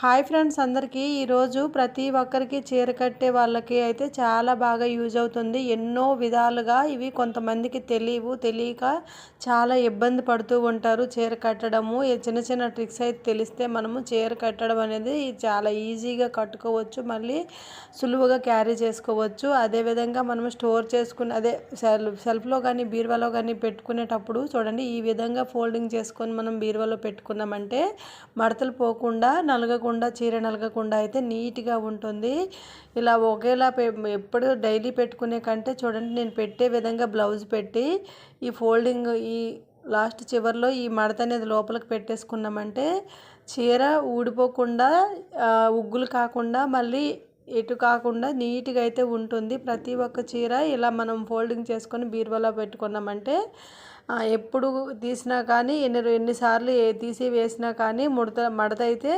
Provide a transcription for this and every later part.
Hi friends అందరికీ. ఈరోజు ప్రతి ఒక్కరికి చీర కట్టే వాళ్ళకి అయితే చాలా బాగా యూజ్ అవుతుంది. ఎన్నో విధాలుగా ఇవి కొంతమందికి తెలియవు. తెలియక చాలా ఇబ్బంది పడుతూ ఉంటారు చీర కట్టడము. చిన్న చిన్న ట్రిక్స్ అయితే తెలిస్తే మనము చీర కట్టడం అనేది చాలా ఈజీగా కట్టుకోవచ్చు. మళ్ళీ సులువుగా క్యారీ చేసుకోవచ్చు. అదేవిధంగా మనము స్టోర్ చేసుకుని అదే సెల్ సెల్ఫ్లో కానీ బీరువాలో కానీ పెట్టుకునేటప్పుడు చూడండి ఈ విధంగా ఫోల్డింగ్ చేసుకొని మనం బీరువాలో పెట్టుకున్నామంటే మడతలు పోకుండా నలగకుండా చీర నలగకుండా అయితే నీట్గా ఉంటుంది. ఇలా ఒకేలా ఎప్పుడు డైలీ పెట్టుకునే కంటే చూడండి నేను పెట్టే విధంగా బ్లౌజ్ పెట్టి ఈ ఫోల్డింగ్ ఈ లాస్ట్ చివరిలో ఈ మడత అనేది లోపలికి పెట్టేసుకున్నామంటే చీర ఊడిపోకుండా ఉగ్గులు కాకుండా మళ్ళీ ఎటు కాకుండా నీట్గా అయితే ఉంటుంది. ప్రతి ఒక్క చీర ఇలా మనం ఫోల్డింగ్ చేసుకొని బీరువాలో పెట్టుకున్నామంటే ఎప్పుడు తీసినా కానీ ఎన్ని ఎన్నిసార్లు తీసి వేసినా కానీ ముడత మడత అయితే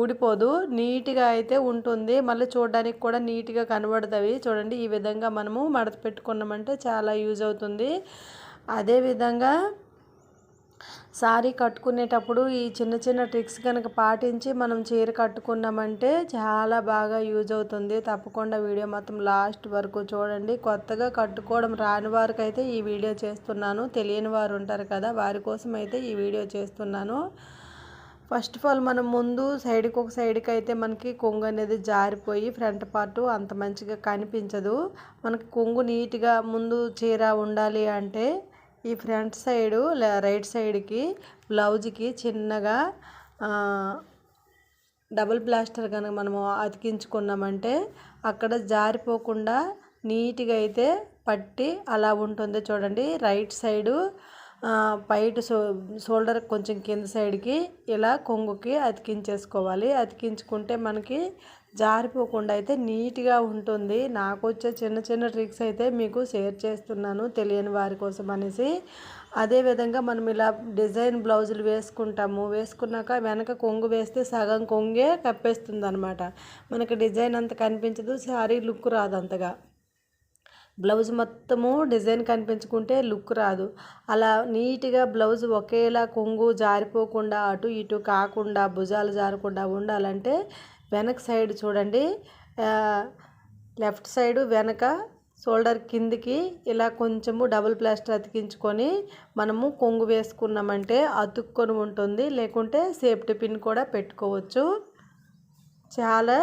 ఊడిపోదు. నీట్గా అయితే ఉంటుంది. మళ్ళీ చూడడానికి కూడా నీట్గా కనబడుతుంది చూడండి ఈ విధంగా మనము మడత పెట్టుకున్నామంటే చాలా యూజ్ అవుతుంది. అదేవిధంగా సారీ కట్టుకునేటప్పుడు ఈ చిన్న చిన్న ట్రిక్స్ కనుక పాటించి మనం చీర కట్టుకున్నామంటే చాలా బాగా యూజ్ అవుతుంది. తప్పకుండా వీడియో మొత్తం లాస్ట్ వరకు చూడండి. కొత్తగా కట్టుకోవడం రాని వారికి అయితే ఈ వీడియో చేస్తున్నాను. తెలియని వారు ఉంటారు కదా వారి కోసం అయితే ఈ వీడియో చేస్తున్నాను. ఫస్ట్ ఆఫ్ ఆల్ మనం ముందు సైడ్కి ఒక సైడ్కి అయితే మనకి కొంగు అనేది జారిపోయి ఫ్రంట్ పార్ట్ అంత మంచిగా కనిపించదు. మనకి కొంగు నీట్గా ముందు చీర ఉండాలి అంటే ఈ ఫ్రంట్ సైడు రైట్ సైడ్కి బ్లౌజ్కి చిన్నగా డబుల్ ప్లాస్టర్ కనుక మనము అతికించుకున్నామంటే అక్కడ జారిపోకుండా నీట్గా అయితే పట్టి అలా ఉంటుంది. చూడండి రైట్ సైడు పైట షో షోల్డర్ కొంచెం కింద సైడ్కి ఇలా కొంగుకి అతికించేసుకోవాలి. అతికించుకుంటే మనకి జారిపోకుండా అయితే నీట్గా ఉంటుంది. నాకు వచ్చే చిన్న చిన్న ట్రిక్స్ అయితే మీకు షేర్ చేస్తున్నాను తెలియని వారి కోసం అనేసి. అదేవిధంగా మనం ఇలా డిజైన్ బ్లౌజులు వేసుకుంటాము. వేసుకున్నాక వెనక కొంగు వేస్తే సగం కొంగే కప్పేస్తుంది అనమాట మనకి డిజైన్ అంత కనిపించదు. శారీ లుక్ రాదు అంతగా. బ్లౌజ్ మొత్తము డిజైన్ కనిపించుకుంటే లుక్ రాదు. అలా నీట్గా బ్లౌజ్ ఒకేలా కొంగు జారిపోకుండా అటు ఇటు కాకుండా భుజాలు జారకుండా ఉండాలంటే వెనక సైడ్ చూడండి. లెఫ్ట్ సైడ్ వెనక షోల్డర్ కిందికి ఇలా కొంచెము డబుల్ ప్లాస్టర్ అతికించుకొని మనము కొంగు వేసుకున్నామంటే అతుక్కొని ఉంటుంది. లేకుంటే సేఫ్టీ పిన్ కూడా పెట్టుకోవచ్చు. చాలా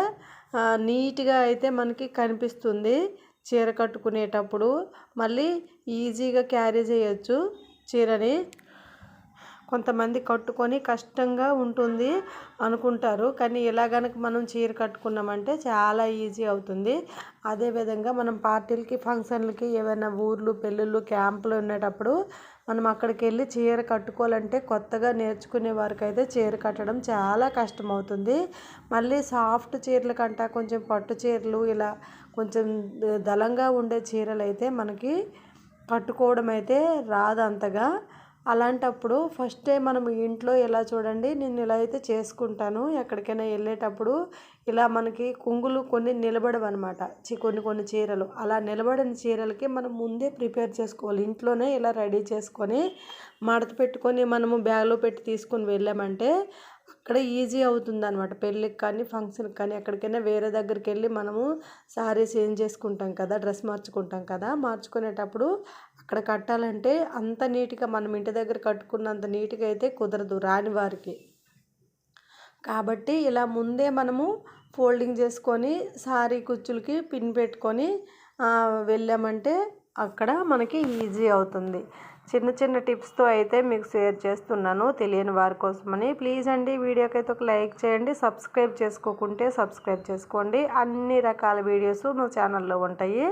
నీట్గా అయితే మనకి కనిపిస్తుంది. చీర కట్టుకునేటప్పుడు మళ్ళీ ఈజీగా క్యారీ చేయొచ్చు చీరని. కొంతమంది కట్టుకొని కష్టంగా ఉంటుంది అనుకుంటారు. కానీ ఇలా కనుక మనం చీర కట్టుకున్నామంటే చాలా ఈజీ అవుతుంది. అదేవిధంగా మనం పార్టీలకి ఫంక్షన్లకి ఏవైనా ఊర్లు పెళ్ళిళ్ళు క్యాంపులు ఉండేటప్పుడు మనం అక్కడికి వెళ్ళి చీర కట్టుకోవాలంటే కొత్తగా నేర్చుకునే వారికి అయితే చీర కట్టడం చాలా కష్టం అవుతుంది మళ్ళీ సాఫ్ట్ చీరల కంట కొంచెం పట్టు చీరలు ఇలా కొంచెం దళంగా ఉండే చీరలు అయితే మనకి కట్టుకోవడం అయితే రాదు అంతగా. అలాంటప్పుడు ఫస్ట్ మనం ఇంట్లో ఎలా చూడండి నేను ఇలా అయితే చేసుకుంటాను. ఎక్కడికైనా వెళ్ళేటప్పుడు ఇలా మనకి కొంగులు కొన్ని నిలబడవన్నమాట. కొన్ని కొన్ని చీరలు. అలా నిలబడిన చీరలకి మనం ముందే ప్రిపేర్ చేసుకోవాలి. ఇంట్లోనే ఇలా రెడీ చేసుకొని మడత పెట్టుకొని మనము బ్యాగ్లో పెట్టి తీసుకొని వెళ్ళామంటే అక్కడ ఈజీ అవుతుంది అనమాట పెళ్ళికి కానీ ఫంక్షన్కి కానీ ఎక్కడికైనా వేరే దగ్గరికి వెళ్ళి మనము శారీస్ ఏం చేసుకుంటాం కదా డ్రెస్ మార్చుకుంటాం కదా మార్చుకునేటప్పుడు అక్కడ కట్టాలంటే అంత నీట్గా మనం ఇంటి దగ్గర కట్టుకున్నంత నీట్గా అయితే కుదరదు రాని వారికి. కాబట్టి ఇలా ముందే మనము ఫోల్డింగ్ చేసుకొని సారీ కుచ్చులకి పిన్ పెట్టుకొని వెళ్ళామంటే అక్కడ మనకి ఈజీ అవుతుంది. చిన్న చిన్న టిప్స్తో అయితే మీకు షేర్ చేస్తున్నాను తెలియని వారి కోసమని. ప్లీజ్ అండి వీడియోకి అయితే ఒక లైక్ చేయండి సబ్స్క్రైబ్ చేసుకోకుంటే సబ్స్క్రైబ్ చేసుకోండి. అన్ని రకాల వీడియోస్ మా ఛానల్లో ఉంటాయి.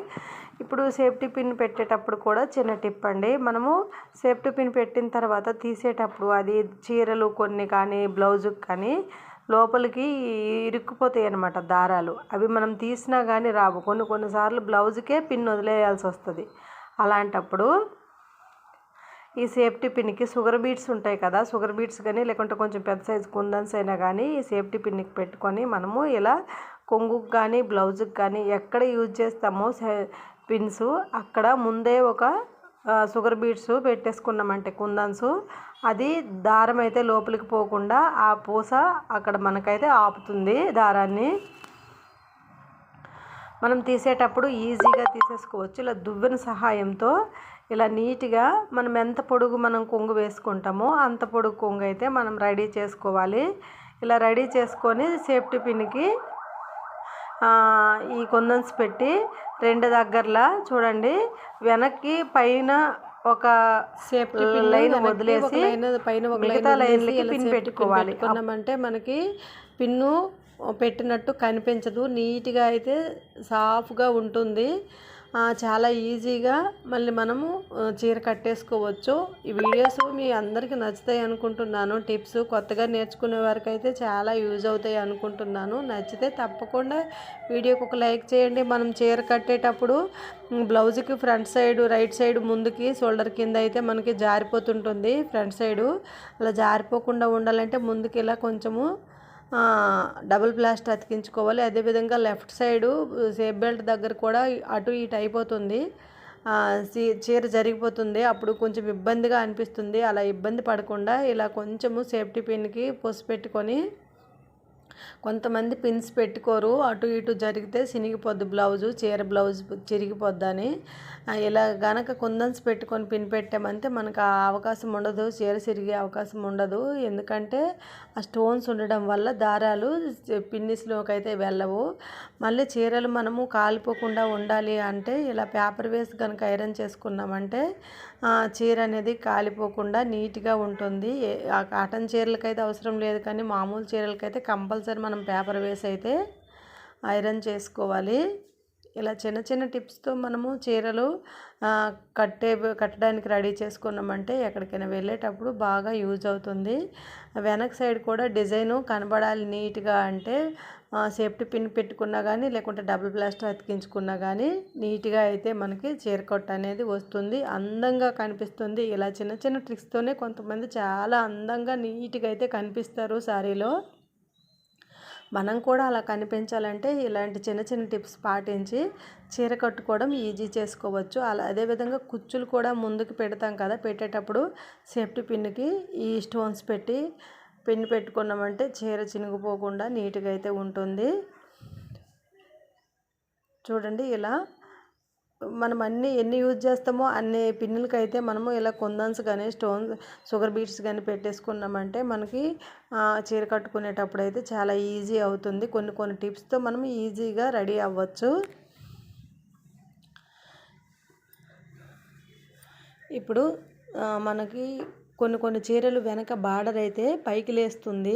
ఇప్పుడు సేఫ్టీ పిన్ పెట్టేటప్పుడు కూడా చిన్న టిప్ అండి. మనము సేఫ్టీ పిన్ పెట్టిన తర్వాత తీసేటప్పుడు అది చీరలు కొన్ని కానీ బ్లౌజుకి కానీ లోపలికి ఇరుక్కుపోతాయి అన్నమాట దారాలు. అవి మనం తీసినా కానీ రావు. కొన్ని కొన్నిసార్లు బ్లౌజ్కే పిన్ వదిలేయాల్సి వస్తుంది. అలాంటప్పుడు ఈ సేఫ్టీ పిన్కి షుగర్ బీట్స్ ఉంటాయి కదా షుగర్ బీట్స్ కానీ లేకుంటే కొంచెం పెద్ద సైజు కుందన్స్ అయినా కానీ ఈ సేఫ్టీ పిన్కి పెట్టుకొని మనము ఇలా కొంగుకు కానీ బ్లౌజ్కి కానీ ఎక్కడ యూజ్ చేస్తామో పిన్స్ అక్కడ ముందే ఒక షుగర్ బీట్స్ పెట్టేసుకున్నామంటే కుందన్స్. అది దారం అయితే లోపలికి పోకుండా ఆ పూస అక్కడ మనకైతే ఆపుతుంది దారాన్ని. మనం తీసేటప్పుడు ఈజీగా తీసేసుకోవచ్చు. ఇలా దువ్వెన సహాయంతో ఇలా నీట్గా మనం ఎంత పొడుగు మనం కొంగు వేసుకుంటామో అంత పొడుగు కొంగు అయితే మనం రెడీ చేసుకోవాలి. ఇలా రెడీ చేసుకొని సేఫ్టీ పిన్కి ఈ కొందన్స్ పెట్టి రెండు దగ్గరలా చూడండి. వెనక్కి పైన ఒక సేఫ్టీ లైన్ వదిలేసి పైన ఒక మిగతా లైన్లకి పిన్ పెట్టుకోవాలి. అంటే మనకి పిన్ను పెట్టినట్టు కనిపించదు. నీట్గా అయితే సాఫ్గా ఉంటుంది. చాలా ఈజీగా మళ్ళీ మనము చీర కట్టేసుకోవచ్చు. ఈ వీడియోస్ మీ అందరికీ నచ్చుతాయి అనుకుంటున్నాను. టిప్స్ కొత్తగా నేర్చుకునే వారికి అయితే చాలా యూజ్ అవుతాయి అనుకుంటున్నాను. నచ్చితే తప్పకుండా వీడియోకి ఒక లైక్ చేయండి. మనం చీర కట్టేటప్పుడు బ్లౌజ్కి ఫ్రంట్ సైడ్ రైట్ సైడ్ ముందుకి షోల్డర్ కింద అయితే మనకి జారిపోతుంటుంది. ఫ్రంట్ సైడు అలా జారిపోకుండా ఉండాలంటే ముందుకి ఇలా కొంచెము డబుల్ ప్లాస్టర్ అతికించుకోవాలి. అదేవిధంగా లెఫ్ట్ సైడు సేఫ్ బెల్ట్ దగ్గర కూడా అటు ఇటు అయిపోతుంది. చీర జరిగిపోతుంది. అప్పుడు కొంచెం ఇబ్బందిగా అనిపిస్తుంది. అలా ఇబ్బంది పడకుండా ఇలా కొంచెము సేఫ్టీ పిన్కి పోసి పెట్టుకొని కొంతమంది పిన్స్ పెట్టుకోరు. అటు ఇటు జరిగితే సినిగిపోద్ది బ్లౌజు చీర బ్లౌజ్ చిరిగిపోద్దని. ఇలా గనక కుందన్స్ పెట్టుకొని పిన్ పెట్టామంటే మనకు ఆ అవకాశం ఉండదు. చీర చిరిగే అవకాశం ఉండదు. ఎందుకంటే ఆ స్టోన్స్ ఉండడం వల్ల దారాలు పిన్నిస్లోకి అయితే వెళ్ళవు. మళ్ళీ చీరలు మనము కాలిపోకుండా ఉండాలి అంటే ఇలా పేపర్ వేసి కనుక ఐరన్ చేసుకున్నామంటే చీర అనేది కాలిపోకుండా నీట్గా ఉంటుంది. ఆ కాటన్ చీరలకైతే అవసరం లేదు కానీ మామూలు చీరలకైతే కంపల్సరీ మనం పేపర్ వేసి అయితే ఐరన్ చేసుకోవాలి. ఇలా చిన్న చిన్న టిప్స్తో మనము చీరలు కట్టే కట్టడానికి రెడీ చేసుకున్నామంటే ఎక్కడికైనా వెళ్ళేటప్పుడు బాగా యూజ్ అవుతుంది. వెనక్ సైడ్ కూడా డిజైను కనబడాలి నీట్గా అంటే సేఫ్టీ పిన్ పెట్టుకున్నా కానీ లేకుంటే డబుల్ ప్లాస్టర్ అతికించుకున్నా కానీ నీట్గా అయితే మనకి చీరకొట్ట అనేది వస్తుంది. అందంగా కనిపిస్తుంది. ఇలా చిన్న చిన్న ట్రిక్స్తోనే కొంతమంది చాలా అందంగా నీట్గా అయితే కనిపిస్తారు శారీలో మనం కూడా అలా కనిపించాలంటే ఇలాంటి చిన్న చిన్న టిప్స్ పాటించి చీర కట్టుకోవడం ఈజీ చేసుకోవచ్చు. అలా అదేవిధంగా కుచ్చులు కూడా ముందుకు పెడతాం కదా పెట్టేటప్పుడు సేఫ్టీ పిన్కి ఈ స్టోన్స్ పెట్టి పిన్ పెట్టుకున్నామంటే చీర చినిగిపోకుండా నీట్గా అయితే ఉంటుంది. చూడండి ఇలా మనం అన్ని ఎన్ని యూజ్ చేస్తామో అన్ని పిన్నులకి అయితే మనము ఇలా కుందన్స్ కానీ స్టోన్స్ షుగర్ బీట్స్ కానీ పెట్టేసుకున్నామంటే మనకి చీర కట్టుకునేటప్పుడు అయితే చాలా ఈజీ అవుతుంది. కొన్ని కొన్ని టిప్స్తో మనం ఈజీగా రెడీ అవ్వచ్చు. ఇప్పుడు మనకి కొన్ని కొన్ని చీరలు వెనక బార్డర్ అయితే పైకి లేస్తుంది.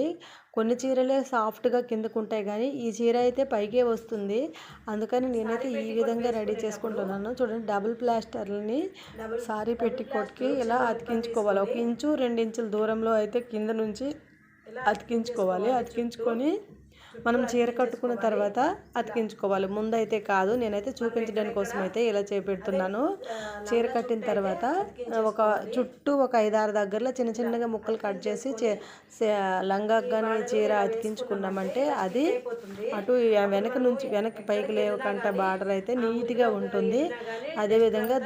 కొన్ని చీరలే సాఫ్ట్గా కిందకు ఉంటాయి కానీ ఈ చీర అయితే పైకే వస్తుంది. అందుకని నేనైతే ఈ విధంగా రెడీ చేసుకుంటున్నాను. చూడండి డబుల్ ప్లాస్టర్ని సారీ పెట్టికోట్కి ఇలా అతికించుకోవాలి. ఒక ఇంచు రెండు ఇంచుల దూరంలో అయితే కింద నుంచి అతికించుకోవాలి. అతికించుకొని మనం చీర కట్టుకున్న తర్వాత అతికించుకోవాలి. ముందైతే కాదు నేనైతే చూపించడానికి కోసం అయితే ఇలా చేపెడుతున్నాను. చీర కట్టిన తర్వాత ఒక చుట్టూ ఒక ఐదారు దగ్గరలో చిన్న చిన్నగా ముక్కలు కట్ చేసి లంగా కానీ చీర అతికించుకున్నామంటే అది అటు వెనక నుంచి వెనక్కి పైకి లేవకంట బార్డర్ అయితే నీట్గా ఉంటుంది. అదేవిధంగా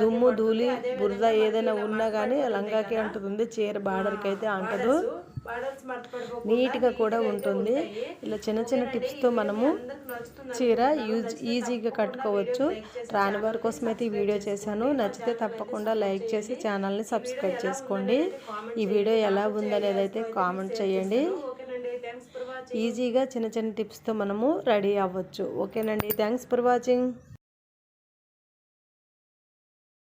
దుమ్ము ధూళి బురద ఏదైనా ఉన్నా కానీ లంగాకి అంటుంది చీర బార్డర్కి అయితే అంటదు. నీట్గా కూడా ఉంటుంది. ఇలా చిన్న చిన్న టిప్స్తో మనము చీర యూజ్ ఈజీగా కట్టుకోవచ్చు. రాని వారి కోసం అయితే ఈ వీడియో చేశాను. నచ్చితే తప్పకుండా లైక్ చేసి ఛానల్ని సబ్స్క్రైబ్ చేసుకోండి. ఈ వీడియో ఎలా ఉందనేది అయితే కామెంట్ చేయండి. ఈజీగా చిన్న చిన్న టిప్స్తో మనము రెడీ అవ్వచ్చు. ఓకేనండి. Thanks for watching